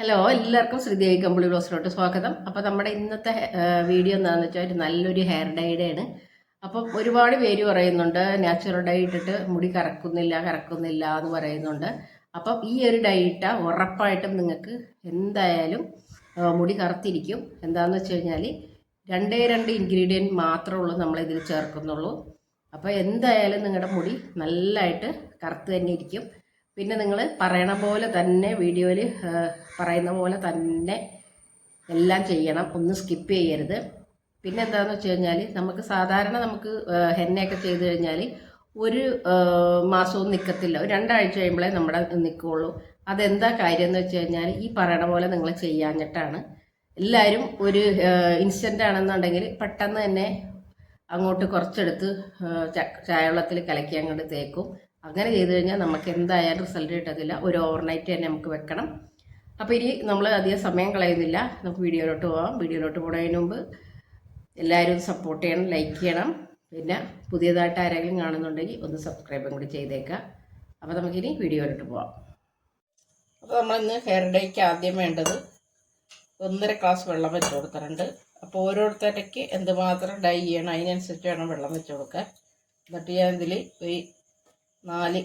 Hello എല്ലാവർക്കും ശ്രീദേവി കമ്പിളി ബ്ലോസിലോട്ട് സ്വാഗതം. അപ്പോൾ നമ്മുടെ ഇന്നത്തെ വീഡിയോ എന്താണെന്ന് വെച്ചാൽ ഒരു നല്ലൊരു ഹെയർ ഡൈയുടെ ആണ്. അപ്പം ഒരുപാട് പേര് പറയുന്നുണ്ട് നാച്ചുറൽ ഡൈ ഇട്ടിട്ട് മുടി കറക്കുന്നില്ല കറക്കുന്നില്ല എന്ന് പറയുന്നുണ്ട്. അപ്പം ഈ ഒരു ഡൈ ഇട്ടാൽ ഉറപ്പായിട്ടും നിങ്ങൾക്ക് എന്തായാലും മുടി കറുത്തിരിക്കും. എന്താണെന്ന് വെച്ച് കഴിഞ്ഞാൽ രണ്ടേ രണ്ട് ഇൻഗ്രീഡിയന്റ് മാത്രമേ ഉള്ളൂ നമ്മളിതിൽ ചേർക്കുന്നുള്ളൂ. അപ്പോൾ എന്തായാലും നിങ്ങളുടെ മുടി നല്ലതായിട്ട് കറുത്ത് തന്നെ ഇരിക്കും. പിന്നെ നിങ്ങൾ പറയണ പോലെ തന്നെ വീഡിയോയിൽ പറയുന്ന പോലെ തന്നെ എല്ലാം ചെയ്യണം. ഒന്നും സ്കിപ്പ് ചെയ്യരുത്. പിന്നെ എന്താണെന്ന് വെച്ച് കഴിഞ്ഞാൽ നമുക്ക് സാധാരണ നമുക്ക് ഹെന്നയൊക്കെ ചെയ്ത് കഴിഞ്ഞാൽ ഒരു മാസവും നിൽക്കത്തില്ല ഒരു രണ്ടാഴ്ച കഴിയുമ്പോഴേ നമ്മുടെ നിൽക്കുകയുള്ളൂ അതെന്താ കാര്യം എന്ന് വെച്ച് കഴിഞ്ഞാൽ ഈ പറയണ പോലെ നിങ്ങൾ ചെയ്യാഞ്ഞിട്ടാണ്. എല്ലാവരും ഒരു ഇൻസ്റ്റന്റ് ആണെന്നുണ്ടെങ്കിൽ പെട്ടെന്ന് തന്നെ അങ്ങോട്ട് കുറച്ചെടുത്ത് ചായവെള്ളത്തിൽ കലക്കി അങ്ങോട്ട് തേക്കും. അങ്ങനെ ചെയ്തു കഴിഞ്ഞാൽ നമുക്ക് എന്തായാലും റിസൾട്ട് കിട്ടത്തില്ല. ഒരു ഓവർനൈറ്റ് തന്നെ നമുക്ക് വെക്കണം. അപ്പോൾ ഇനി നമ്മൾ അധികം സമയം കളയുന്നില്ല. നമുക്ക് വീഡിയോയിലോട്ട് പോകാം വീഡിയോയിലോട്ട് പോകുന്നതിന് മുമ്പ് എല്ലാവരും സപ്പോർട്ട് ചെയ്യണം ലൈക്ക് ചെയ്യണം. പിന്നെ പുതിയതായിട്ട് ആരെങ്കിലും കാണുന്നുണ്ടെങ്കിൽ ഒന്ന് സബ്സ്ക്രൈബും കൂടി ചെയ്തേക്കാം അപ്പോൾ നമുക്കിനി വീഡിയോയിലോട്ട് പോകാം അപ്പോൾ നമ്മളിന്ന് ഹെയർ ഡേക്ക് ആദ്യം വേണ്ടത് ഒന്നര ഗ്ലാസ് വെള്ളം വെച്ച് കൊടുത്തിട്ടുണ്ട് അപ്പോൾ ഓരോരുത്തരയ്ക്ക് എന്തുമാത്രം ഡൈ ചെയ്യണം അതിനനുസരിച്ച് വേണം വെള്ളം വെച്ച് കൊടുക്കാൻ. എന്നിട്ട് ഞാൻ ഇതിൽ ഒരു നാല്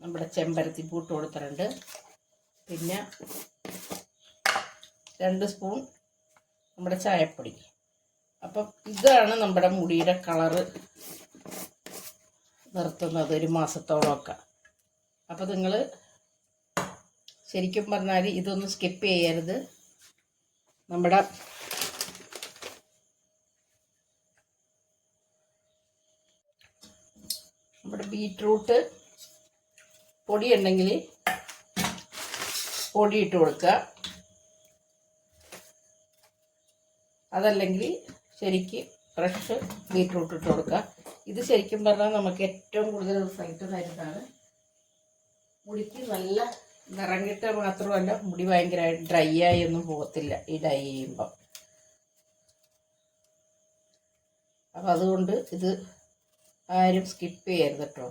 നമ്മുടെ ചെമ്പരത്തി പൂട്ട് കൊടുത്തിട്ടുണ്ട്. പിന്നെ രണ്ട് സ്പൂൺ നമ്മുടെ ചായപ്പൊടി. അപ്പം ഇതാണ് നമ്മുടെ മുടിയുടെ കളറ് നിർത്തുന്നത് ഒരു മാസത്തോളമൊക്കെ. അപ്പോൾ നിങ്ങൾ ശരിക്കും പറഞ്ഞാൽ ഇതൊന്നും സ്കിപ്പ് ചെയ്യരുത്. നമ്മുടെ നമ്മുടെ ബീറ്റ്റൂട്ട് പൊടി ഉണ്ടെങ്കിൽ പൊടി ഇട്ട് കൊടുക്കുക. അതല്ലെങ്കിൽ ശരിക്ക് ഫ്രഷ് ബീറ്റ്റൂട്ട് ഇട്ട് കൊടുക്കുക. ഇത് ശരിക്കും പറഞ്ഞാൽ നമുക്ക് ഏറ്റവും കൂടുതൽ റിസൾട്ട് തരുന്നതാണ്. മുടിക്ക് നല്ല നിറങ്ങിട്ട് മാത്രമല്ല മുടി ഭയങ്കരമായിട്ട് ഡ്രൈ ആയി ഒന്നും പോകത്തില്ല ഈ ഡൈ ചെയ്യുമ്പോൾ അപ്പം അതുകൊണ്ട് ഇത് ആരും സ്കിപ്പ് ചെയ്യരുത് കേട്ടോ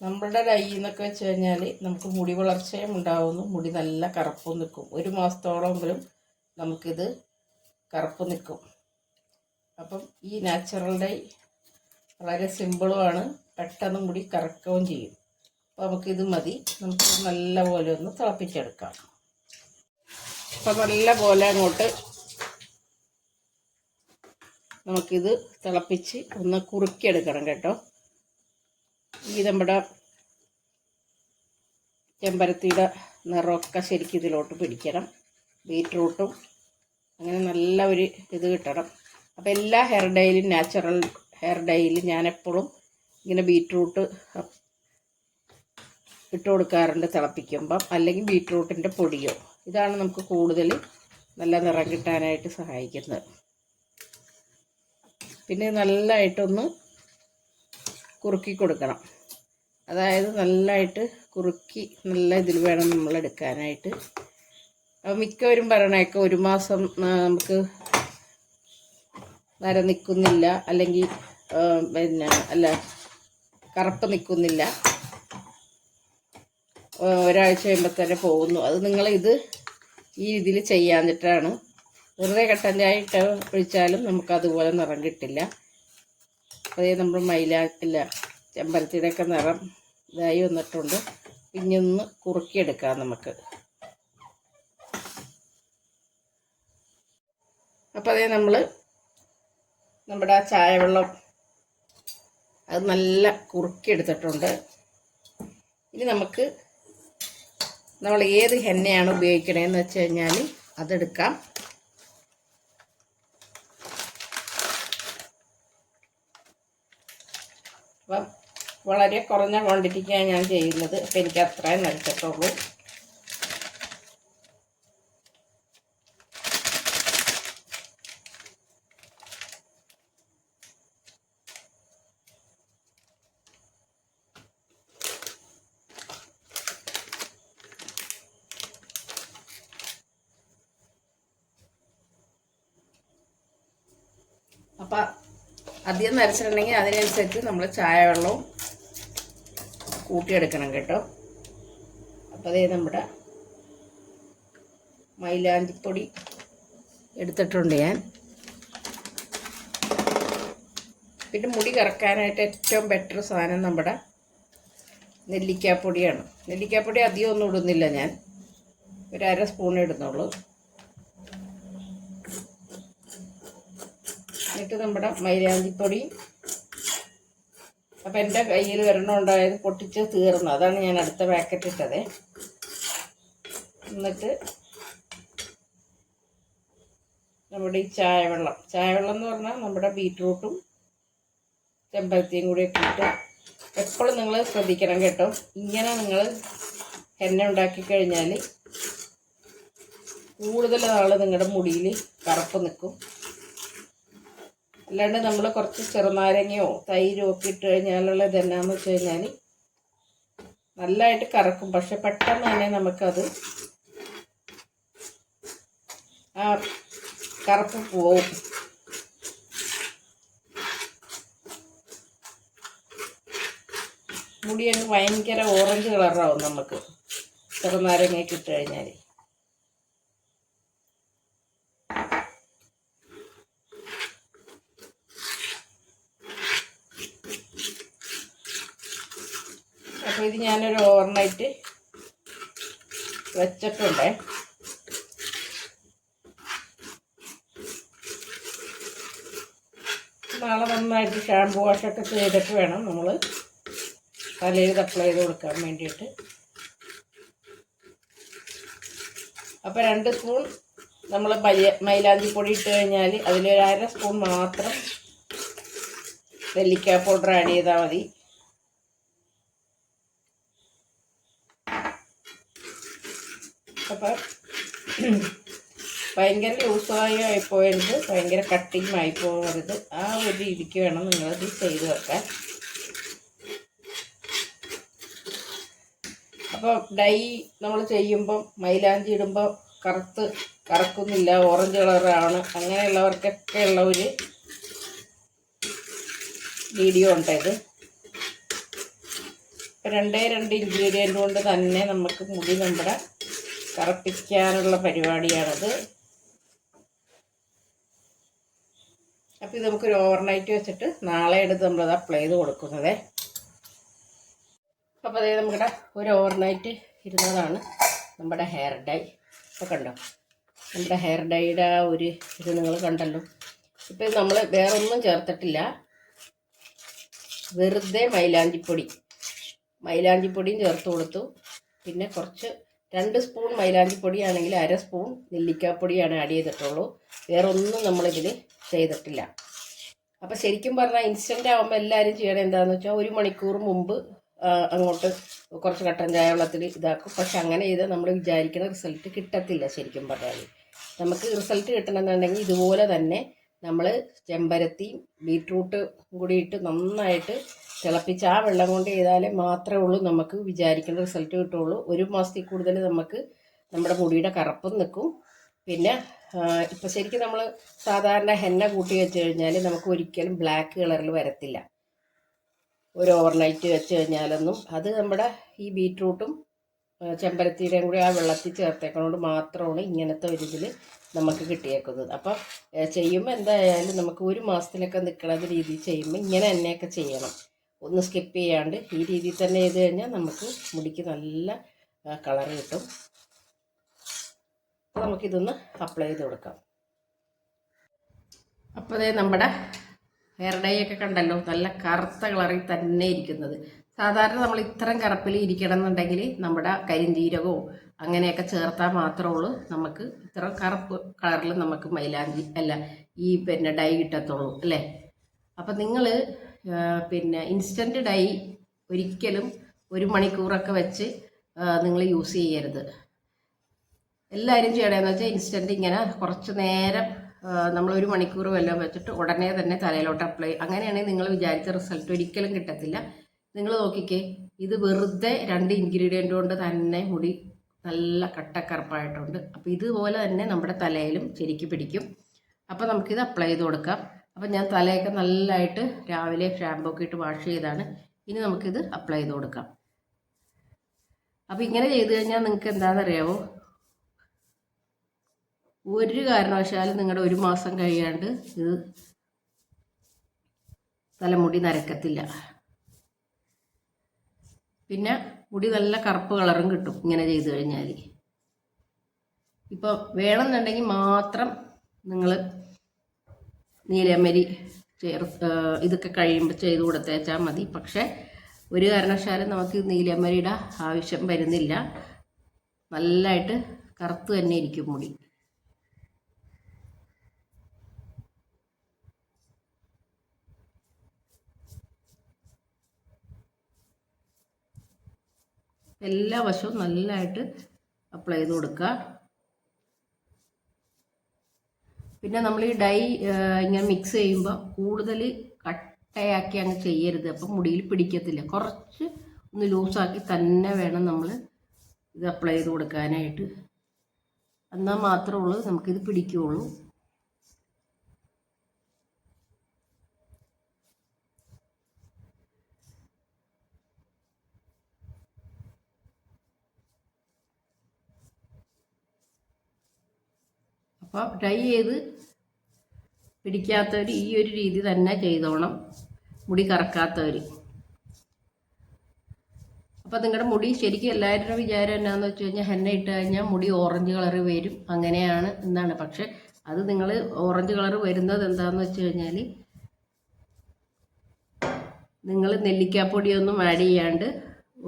നമ്മളുടെ ഡൈ എന്നൊക്കെ വെച്ച് കഴിഞ്ഞാൽ നമുക്ക് മുടി വളർച്ചയും ഉണ്ടാവുന്നു. മുടി നല്ല കറുപ്പും നിൽക്കും. ഒരു മാസത്തോളമെങ്കിലും നമുക്കിത് കറുപ്പ് നിൽക്കും. അപ്പം ഈ നാച്ചുറൽ ഡൈ വളരെ സിമ്പിളുമാണ് പെട്ടെന്ന് മുടി കറക്കുകയും ചെയ്യും. അപ്പോൾ നമുക്കിത് മതി. നമുക്ക് നല്ല പോലെ ഒന്ന് തിളപ്പിച്ചെടുക്കാം. അപ്പം നല്ല പോലെ അങ്ങോട്ട് നമുക്കിത് തിളപ്പിച്ച് ഒന്ന് കുറുക്കിയെടുക്കണം കേട്ടോ. ഈ നമ്മുടെ ചെമ്പരത്തിയുടെ നിറമൊക്കെ ശരിക്കും ഇതിലോട്ട് പിടിക്കണം. ബീറ്റ്റൂട്ടും അങ്ങനെ നല്ല ഒരു ഇത് കിട്ടണം. അപ്പോൾ എല്ലാ ഹെയർ ഡൈയിലും നാച്ചുറൽ ഹെയർ ഡൈയിലും ഞാനെപ്പോഴും ഇങ്ങനെ ബീറ്റ്റൂട്ട് ഇട്ട് കൊടുക്കാറുണ്ട് തിളപ്പിക്കുമ്പം. അല്ലെങ്കിൽ ബീറ്റ്റൂട്ടിന്റെ പൊടിയോ. ഇതാണ് നമുക്ക് കൂടുതൽ നല്ല നിറം കിട്ടാനായിട്ട് സഹായിക്കുന്നത്. പിന്നെ നല്ലതായിട്ടൊന്ന് കുറുക്കി കൊടുക്കണം. അതായത് നല്ലതായിട്ട് കുറുക്കി നല്ല ഇതിൽ വേണം നമ്മൾ എടുക്കാനായിട്ട്. അപ്പോൾ മിക്കവരും പറയണേക്ക ഒരു മാസം നമുക്ക് നര നിൽക്കുന്നില്ല അല്ലെങ്കിൽ പിന്നെ അല്ല കറുപ്പ് നിൽക്കുന്നില്ല ഒരാഴ്ച കഴിയുമ്പോൾ തന്നെ പോകുന്നു. അത് നിങ്ങൾ ഇത് ഈ രീതിയിൽ ചെയ്യാഞ്ഞിട്ടാണ്. വെറുതെ കട്ടൻ ചായ ഇട്ട് ഒഴിച്ചാലും നമുക്ക് അതുപോലെ നിറം കിട്ടില്ല. അതേ നമ്മൾ മൈലാക്കില്ല ചെമ്പരത്തിയുടെയൊക്കെ നിറം ഇതായി വന്നിട്ടുണ്ട്. പിന്നെ ഒന്ന് കുറുക്കിയെടുക്കാം നമുക്ക്. അപ്പോൾ അതേ നമ്മൾ നമ്മുടെ ആ ചായവെള്ളം അത് നല്ല കുറുക്കിയെടുത്തിട്ടുണ്ട്. ഇനി നമുക്ക് നമ്മൾ ഏത് എണ്ണയാണ് ഉപയോഗിക്കണേന്ന് വെച്ച് കഴിഞ്ഞാൽ അതെടുക്കാം അപ്പം വളരെ കുറഞ്ഞ ക്വാണ്ടിറ്റിക്കാണ് ഞാൻ ചെയ്യുന്നത്. അപ്പം എനിക്ക് അത്രയും നൽകത്തുള്ളൂ അപ്പം അധികം നരച്ചിട്ടുണ്ടെങ്കിൽ അതിനനുസരിച്ച് നമ്മൾ ചായ വെള്ളവും കൂട്ടിയെടുക്കണം കേട്ടോ. അപ്പോൾ അതേ നമ്മുടെ മൈലാഞ്ചിപ്പൊടി എടുത്തിട്ടുണ്ട് ഞാൻ. പിന്നെ മുടി കറക്കാനായിട്ട് ഏറ്റവും ബെറ്റർ സാധനം നമ്മുടെ നെല്ലിക്കാപ്പൊടിയാണ്. നെല്ലിക്കാപ്പൊടി അധികം ഒന്നും ഇടുന്നില്ല ഞാൻ. ഒരു അര സ്പൂൺ ഇടുന്നുള്ളൂ. എന്നിട്ട് നമ്മുടെ മൈലാഞ്ചിപ്പൊടി അപ്പം എന്റെ കയ്യിൽ ഒരെണ്ണം ഉണ്ടായത് പൊട്ടിച്ച് തീർന്നു. അതാണ് ഞാൻ അടുത്ത പാക്കറ്റ് ഇട്ടത്. എന്നിട്ട് നമ്മുടെ ഈ ചായവെള്ളം. ചായവെള്ളം എന്ന് പറഞ്ഞാൽ നമ്മുടെ ബീറ്റ്റൂട്ടും ചെമ്പരത്തിയും കൂടി ഒക്കെ ഇട്ട് എപ്പോഴും നിങ്ങൾ ശ്രദ്ധിക്കണം കേട്ടോ. ഇങ്ങനെ നിങ്ങൾ എണ്ണ ഉണ്ടാക്കി കഴിഞ്ഞാൽ കൂടുതൽ നാൾ നിങ്ങളുടെ മുടിയിൽ കറുപ്പ് നിൽക്കും. അല്ലാണ്ട് നമ്മൾ കുറച്ച് ചെറുനാരങ്ങയോ തൈരോ ഒക്കെ ഇട്ട് കഴിഞ്ഞാലുള്ള ഇതെന്നാന്ന് വെച്ച് കഴിഞ്ഞാൽ നല്ലതായിട്ട് കറക്കും. പക്ഷെ പെട്ടെന്ന് തന്നെ നമുക്കത് ആ കറുപ്പ് പോവും. മുടിയൊക്കെ ഭയങ്കര ഓറഞ്ച് കളറാവും നമുക്ക്. ചെറുനാരങ്ങയൊക്കെ ഇട്ട് കഴിഞ്ഞാൽ അപ്പോൾ ഇത് ഞാനൊരു ഓവർനൈറ്റ് വെച്ചിട്ടുണ്ടേ. നാളെ നന്നായിട്ട് ഷാമ്പു വാഷൊക്കെ ചെയ്തിട്ട് വേണം നമ്മൾ തലയിൽ അപ്ലൈ ചെയ്ത് കൊടുക്കാൻ വേണ്ടിയിട്ട്. അപ്പോൾ രണ്ട് സ്പൂൺ നമ്മൾ മൈ മൈലാഞ്ചി പൊടി ഇട്ട് കഴിഞ്ഞാൽ അതിലൊരു അര സ്പൂൺ മാത്രം നെല്ലിക്ക പൗഡർ ആഡ് ചെയ്താൽ മതി. അപ്പം ഭയങ്കര ലൂസായി ആയിപ്പോയത് ഭയങ്കര കട്ടിങ് ആയി പോകരുത്. ആ ഒരു രീതിക്ക് വേണം നിങ്ങളത് ചെയ്ത് വെക്കാൻ. അപ്പോൾ ഡൈ നമ്മൾ ചെയ്യുമ്പം മൈലാഞ്ചി ഇടുമ്പോൾ കറുത്ത് കറക്കുന്നില്ല ഓറഞ്ച് കളറാണ്. അങ്ങനെയുള്ളവർക്കൊക്കെ ഉള്ള ഒരു വീഡിയോ ഉണ്ട് ഇത്. ഇപ്പം രണ്ടേ രണ്ട് ഇൻഗ്രീഡിയന്റ് കൊണ്ട് തന്നെ നമുക്ക് മുടി നമ്മുടെ കറപ്പിക്കാനുള്ള പരിപാടിയാണത്. അപ്പോൾ ഇത് നമുക്കൊരു ഓവർനൈറ്റ് വെച്ചിട്ട് നാളെ എടുത്ത് നമ്മളത് അപ്ലൈ ചെയ്ത് കൊടുക്കുന്നത്. അപ്പോൾ അതായത് നമ്മുടെ ഒരു ഓവർനൈറ്റ് ഇരുന്നതാണ് നമ്മുടെ ഹെയർ ഡൈ ഇപ്പോൾ കണ്ടോ? നമ്മുടെ ഹെയർ ഡൈയുടെ ആ ഒരു ഇത് നിങ്ങൾ കണ്ടല്ലോ. ഇപ്പോൾ ഇത് നമ്മൾ വേറെ ഒന്നും ചേർത്തിട്ടില്ല. വെറുതെ മൈലാഞ്ചിപ്പൊടി. മൈലാഞ്ചിപ്പൊടിയും ചേർത്ത് കൊടുത്തു. പിന്നെ കുറച്ച് രണ്ട് സ്പൂൺ മൈലാഞ്ചിപ്പൊടി ആണെങ്കിൽ അര സ്പൂൺ നെല്ലിക്കാപ്പൊടിയാണ് ആഡ് ചെയ്തിട്ടുള്ളൂ. വേറെ ഒന്നും നമ്മളിതിൽ ചെയ്തിട്ടില്ല. അപ്പോൾ ശരിക്കും പറഞ്ഞാൽ ഇൻസ്റ്റന്റ് ആകുമ്പോൾ എല്ലാവരും ചെയ്യണത് എന്താണെന്ന് വെച്ചാൽ ഒരു മണിക്കൂർ മുമ്പ് അങ്ങോട്ട് കുറച്ച് കട്ടൻ ചായ വെള്ളത്തിൽ ഇതാക്കും. പക്ഷെ അങ്ങനെ ചെയ്താൽ നമ്മൾ വിചാരിക്കുന്ന റിസൾട്ട് കിട്ടത്തില്ല ശരിക്കും പറഞ്ഞാൽ നമുക്ക് റിസൾട്ട് കിട്ടണമെന്നുണ്ടെങ്കിൽ ഇതുപോലെ തന്നെ നമ്മൾ ചെമ്പരത്തിയും ബീട്രൂട്ട് കൂടിയിട്ട് നന്നായിട്ട് തിളപ്പിച്ച് ആ വെള്ളം കൊണ്ട് ചെയ്താലേ മാത്രമേ ഉള്ളൂ നമുക്ക് വിചാരിക്കുന്ന റിസൾട്ട് കിട്ടുള്ളൂ. ഒരു മാസത്തിൽ കൂടുതൽ നമുക്ക് നമ്മുടെ മുടിയുടെ കറുപ്പും നിൽക്കും. പിന്നെ ഇപ്പം ശരിക്കും നമ്മൾ സാധാരണ ഹെന്ന കൂട്ടി വെച്ച് കഴിഞ്ഞാൽ നമുക്ക് ഒരിക്കലും ബ്ലാക്ക് കളറിൽ വരത്തില്ല. ഒരു ഓവർനൈറ്റ് വെച്ച് കഴിഞ്ഞാലൊന്നും. അത് നമ്മുടെ ഈ ബീറ്റ്റൂട്ടും ചെമ്പരത്തീരയും കൂടി ആ വെള്ളത്തിൽ ചേർത്തേക്കണോണ്ട് മാത്രമാണ് ഇങ്ങനത്തെ ഒരു ഇതിൽ നമുക്ക് കിട്ടിയേക്കുന്നത്. അപ്പം ചെയ്യുമ്പോൾ എന്തായാലും നമുക്ക് ഒരു മാസത്തിലൊക്കെ നിൽക്കണത് രീതിയിൽ ചെയ്യുമ്പോൾ ഇങ്ങനെ തന്നെയൊക്കെ ചെയ്യണം. ഒന്ന് സ്കിപ്പ് ചെയ്യാണ്ട് ഈ രീതിയിൽ തന്നെ ചെയ്ത് കഴിഞ്ഞാൽ നമുക്ക് മുടിക്ക് നല്ല കളർ കിട്ടും. അപ്പോൾ നമുക്കിതൊന്ന് അപ്ലൈ ചെയ്ത് കൊടുക്കാം. അപ്പോൾ നമ്മുടെ ഹെയർ ഡൈ ഒക്കെ കണ്ടല്ലോ നല്ല കറുത്ത കളറിൽ തന്നെ ഇരിക്കുന്നത്. സാധാരണ നമ്മൾ ഇത്തരം കറുപ്പിൽ ഇരിക്കണം എന്നുണ്ടെങ്കിൽ നമ്മുടെ കരിഞ്ചീരകമോ അങ്ങനെയൊക്കെ ചേർത്താൽ മാത്രമേ ഉള്ളൂ. നമുക്ക് ഇത്ര കറുപ്പ് കളറിൽ നമുക്ക് മൈലാഞ്ചി അല്ല ഈ പിന്നെ ഡൈ കിട്ടത്തുള്ളൂ അല്ലേ? അപ്പം നിങ്ങൾ പിന്നെ ഇൻസ്റ്റന്റ് ഡൈ ഒരിക്കലും ഒരു മണിക്കൂറൊക്കെ വെച്ച് നിങ്ങൾ യൂസ് ചെയ്യരുത്. എല്ലാവരും ചെയ്യണമെന്ന് വെച്ചാൽ ഇൻസ്റ്റന്റ് ഇങ്ങനെ കുറച്ച് നേരം നമ്മൾ ഒരു മണിക്കൂർ വല്ലതും വെച്ചിട്ട് ഉടനെ തന്നെ തലയിലോട്ട് അപ്ലൈ അങ്ങനെയാണെങ്കിൽ നിങ്ങൾ വിചാരിച്ച റിസൾട്ട് ഒരിക്കലും കിട്ടത്തില്ല. നിങ്ങൾ നോക്കിക്കേ ഇത് വെറുതെ രണ്ട് ഇൻഗ്രീഡിയന്റ് കൊണ്ട് തന്നെ മുടി നല്ല കട്ടക്കറുപ്പായിട്ടുണ്ട്. അപ്പോൾ ഇതുപോലെ തന്നെ നമ്മുടെ തലയിലും ശരിക്ക് പിടിക്കും. അപ്പോൾ നമുക്കിത് അപ്ലൈ ചെയ്ത് കൊടുക്കാം. അപ്പോൾ ഞാൻ തലയൊക്കെ നല്ലതായിട്ട് രാവിലെ ഷാമ്പൂ ഒക്കെ ഇട്ട് വാഷ് ചെയ്താണ്. ഇനി നമുക്കിത് അപ്ലൈ ചെയ്ത് കൊടുക്കാം. അപ്പം ഇങ്ങനെ ചെയ്ത് കഴിഞ്ഞാൽ നിങ്ങൾക്ക് എന്താണെന്നറിയാമോ ഒരു കാരണവശാലും നിങ്ങളുടെ ഒരു മാസം കഴിയാണ്ട് ഇത് തലമുടി നരക്കത്തില്ല. പിന്നെ മുടി നല്ല കറുപ്പ് കളറും കിട്ടും ഇങ്ങനെ ചെയ്ത് കഴിഞ്ഞാൽ ഇപ്പോൾ വേണമെന്നുണ്ടെങ്കിൽ മാത്രം നിങ്ങൾ നീലമരി ചേർ ഇതൊക്കെ കഴിയുമ്പോൾ ചെയ്ത് കൊടുത്തേച്ചാൽ മതി. പക്ഷേ ഒരു കാരണവശാലും നമുക്ക് നീലമരിയുടെ ആവശ്യം വരുന്നില്ല. നല്ലതായിട്ട് കറുത്ത് തന്നെ ഇരിക്കും മുടി. എല്ലാ വശവും നല്ലതായിട്ട് അപ്ലൈ ചെയ്ത് കൊടുക്കുക. പിന്നെ നമ്മൾ ഈ ഡൈ ഇങ്ങനെ മിക്സ് ചെയ്യുമ്പോൾ കൂടുതൽ കട്ടയാക്കി അങ്ങ് ചെയ്യരുത്. അപ്പം മുടിയിൽ പിടിക്കത്തില്ല. കുറച്ച് ഒന്ന് ലൂസാക്കി തന്നെ വേണം നമ്മൾ ഇത് അപ്ലൈ ചെയ്ത് കൊടുക്കാനായിട്ട്. എന്നാൽ മാത്രമേ ഉള്ളൂ നമുക്കിത് പിടിക്കുകയുള്ളൂ അപ്പോൾ ട്രൈ ചെയ്ത് പിടിക്കാത്തവർ ഈ ഒരു രീതി തന്നെ ചെയ്തോണം. മുടി കറക്കാത്തവർ അപ്പോൾ നിങ്ങളുടെ മുടി ശരിക്കും എല്ലാവരുടെ വിചാരം എന്നാന്ന് വെച്ച് കഴിഞ്ഞാൽ ഹെന്ന ഇട്ട് കഴിഞ്ഞാൽ മുടി ഓറഞ്ച് കളർ വരും. അങ്ങനെയാണ് എന്നാണ്. പക്ഷെ അത് നിങ്ങൾ ഓറഞ്ച് കളർ വരുന്നത് എന്താണെന്ന് വെച്ച് കഴിഞ്ഞാൽ നിങ്ങൾ നെല്ലിക്കാപ്പൊടിയൊന്നും ആഡ് ചെയ്യാണ്ട്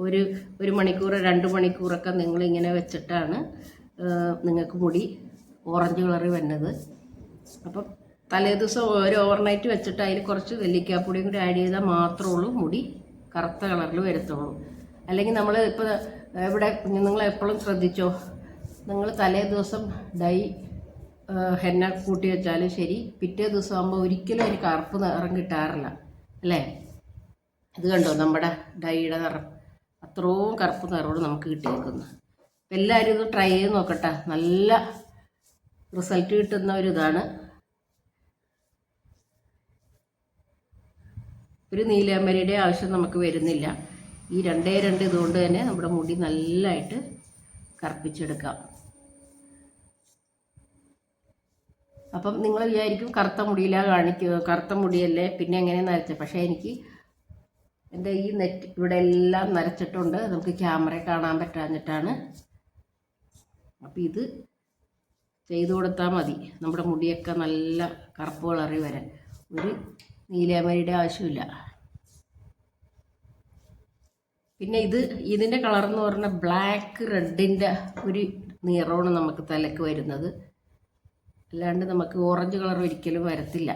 ഒരു ഒരു മണിക്കൂർ രണ്ട് മണിക്കൂറൊക്കെ നിങ്ങളിങ്ങനെ വെച്ചിട്ടാണ് നിങ്ങൾക്ക് മുടി ഓറഞ്ച് കളറ് വരുന്നത് അപ്പം തലേദിവസം ഒരു ഓവർനൈറ്റ് വെച്ചിട്ട് അതിൽ കുറച്ച് നെല്ലിക്കാപ്പൊടിയും കൂടി ആഡ് ചെയ്താൽ മാത്രമേ ഉള്ളൂ മുടി കറുത്ത കളറിൽ വരത്തുള്ളൂ. അല്ലെങ്കിൽ നമ്മൾ ഇപ്പോൾ ഇവിടെ നിങ്ങൾ എപ്പോഴും ശ്രദ്ധിച്ചോ? നിങ്ങൾ തലേ ദിവസം ഡൈ ഹെന്ന കൂട്ടി വെച്ചാലും ശരി പിറ്റേ ദിവസം ആകുമ്പോൾ ഒരിക്കലും ഒരു കറുപ്പ് നിറം കിട്ടാറില്ല. അല്ലേ? ഇത് കണ്ടോ നമ്മുടെ ഡൈയുടെ നിറം? അത്രയും കറുപ്പ് നിറമാണ് നമുക്ക് കിട്ടിയേക്കുന്നു. എല്ലാവരും ഇത് ട്രൈ ചെയ്ത് നോക്കട്ടെ. നല്ല റിസൾട്ട് കിട്ടുന്ന ഒരു ഇതാണ് ഒരു നീലാമ്പരിയുടെ ആവശ്യം നമുക്ക് വരുന്നില്ല. ഈ രണ്ടേ രണ്ട് ഇതുകൊണ്ട് തന്നെ നമ്മുടെ മുടി നല്ലതായിട്ട് കറുപ്പിച്ചെടുക്കാം. അപ്പം നിങ്ങൾ വിചാരിക്കും കറുത്ത മുടിയിലാണ് കാണിക്കുക കറുത്ത മുടിയല്ലേ പിന്നെ എങ്ങനെ നരച്ചത്? പക്ഷേ എനിക്ക് എന്റെ ഈ നെറ്റ് ഇവിടെ എല്ലാം നരച്ചിട്ടുണ്ട്. നമുക്ക് ക്യാമറ കാണാൻ പറ്റാഞ്ഞിട്ടാണ്. അപ്പം ഇത് ചെയ്തു കൊടുത്താൽ മതി. നമ്മുടെ മുടിയൊക്കെ നല്ല കറുപ്പ് കളറി വരാൻ ഒരു നീലാമരിയുടെ ആവശ്യമില്ല. പിന്നെ ഇത് ഇതിന്റെ കളർ എന്ന് പറഞ്ഞാൽ ബ്ലാക്ക് റെഡിന്റെ ഒരു നിറമാണ് നമുക്ക് തലക്ക് വരുന്നത്. അല്ലാണ്ട് നമുക്ക് ഓറഞ്ച് കളർ ഒരിക്കലും വരത്തില്ല.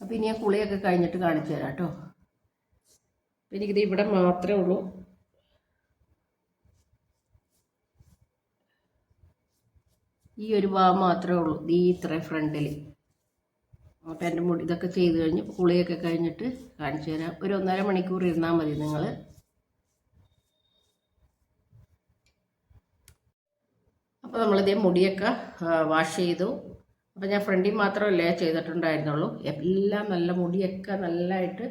അപ്പം ഇനി ഞാൻ കുളിയൊക്കെ കഴിഞ്ഞിട്ട് കാണിച്ചു തരാം കേട്ടോ. എനിക്കിത് ഇവിടെ മാത്രമേ ഉള്ളൂ. ഈ ഒരു ഭാഗം മാത്രമേ ഉള്ളൂ. ഈ ഇത്ര ഫ്രണ്ടിൽ അപ്പോൾ എന്റെ മുടി ഇതൊക്കെ ചെയ്ത് കഴിഞ്ഞ് കുളിയൊക്കെ കഴിഞ്ഞിട്ട് കാണിച്ചു തരാം. ഒരു ഒന്നര മണിക്കൂർ ഇരുന്നാൽ മതി നിങ്ങൾ അപ്പോൾ നമ്മളിതേ മുടിയൊക്കെ വാഷ് ചെയ്തു. അപ്പോൾ ഞാൻ ഫ്രണ്ടിൽ മാത്രമല്ലേ ചെയ്തിട്ടുണ്ടായിരുന്നുള്ളൂ. എല്ലാം നല്ല മുടിയൊക്കെ നല്ലതായിട്ട്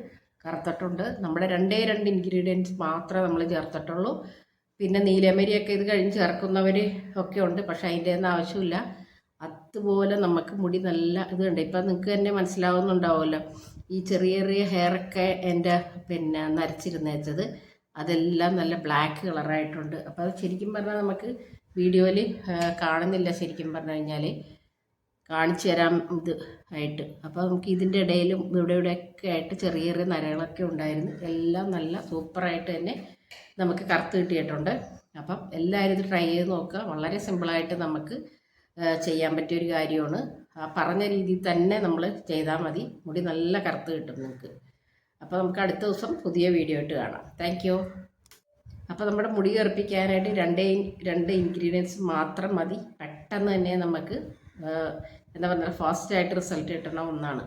കറുത്തിട്ടുണ്ട്. നമ്മുടെ രണ്ടേ രണ്ട് ഇൻഗ്രീഡിയൻസ് മാത്രമേ നമ്മൾ ചേർത്തിട്ടുള്ളൂ. പിന്നെ നീലമരിയൊക്കെ ഇത് കഴിഞ്ഞ് ചേർക്കുന്നവർ ഒക്കെ ഉണ്ട് പക്ഷെ അതിന്റെ ഒന്നും ആവശ്യമില്ല. അതുപോലെ നമുക്ക് മുടി നല്ല ഇത് ഉണ്ട് ഇപ്പം നിങ്ങൾക്ക് തന്നെ മനസ്സിലാവുന്നുണ്ടാവുമല്ലോ. ഈ ചെറിയ ചെറിയ ഹെയറൊക്കെ എന്റെ പിന്നെ നരച്ചിരുന്നേച്ചത് അതെല്ലാം നല്ല ബ്ലാക്ക് കളറായിട്ടുണ്ട് അപ്പോൾ അത് ശരിക്കും പറഞ്ഞാൽ നമുക്ക് വീഡിയോയിൽ കാണുന്നില്ല ശരിക്കും പറഞ്ഞു കഴിഞ്ഞാൽ കാണിച്ചു തരാം ഇത് ആയിട്ട്. അപ്പോൾ നമുക്ക് ഇതിന്റെ ഇടയിലും ഇവിടെ ഇവിടെയൊക്കെ ആയിട്ട് ചെറിയ ചെറിയ നരകളൊക്കെ ഉണ്ടായിരുന്നു. എല്ലാം നല്ല സൂപ്പറായിട്ട് തന്നെ നമുക്ക് കറുത്ത് കിട്ടിയിട്ടുണ്ട്. അപ്പം എല്ലാവരും ഇത് ട്രൈ ചെയ്ത് നോക്കുക. വളരെ സിമ്പിളായിട്ട് നമുക്ക് ചെയ്യാൻ പറ്റിയ ഒരു കാര്യമാണ്. ആ പറഞ്ഞ രീതിയിൽ തന്നെ നമ്മൾ ചെയ്താൽ മതി. മുടി നല്ല കറുത്ത് കിട്ടും നിങ്ങൾക്ക്. അപ്പോൾ നമുക്ക് അടുത്ത ദിവസം പുതിയ വീഡിയോ ആയിട്ട് കാണാം. താങ്ക് യു അപ്പോൾ നമ്മുടെ മുടി കറുപ്പിക്കാനായിട്ട് രണ്ടേ രണ്ട് ഇൻഗ്രീഡിയൻസ് മാത്രം മതി. പെട്ടെന്ന് തന്നെ നമുക്ക് എന്താ പറയുക ഫാസ്റ്റായിട്ട് റിസൾട്ട് കിട്ടുന്ന ഒന്നാണ്.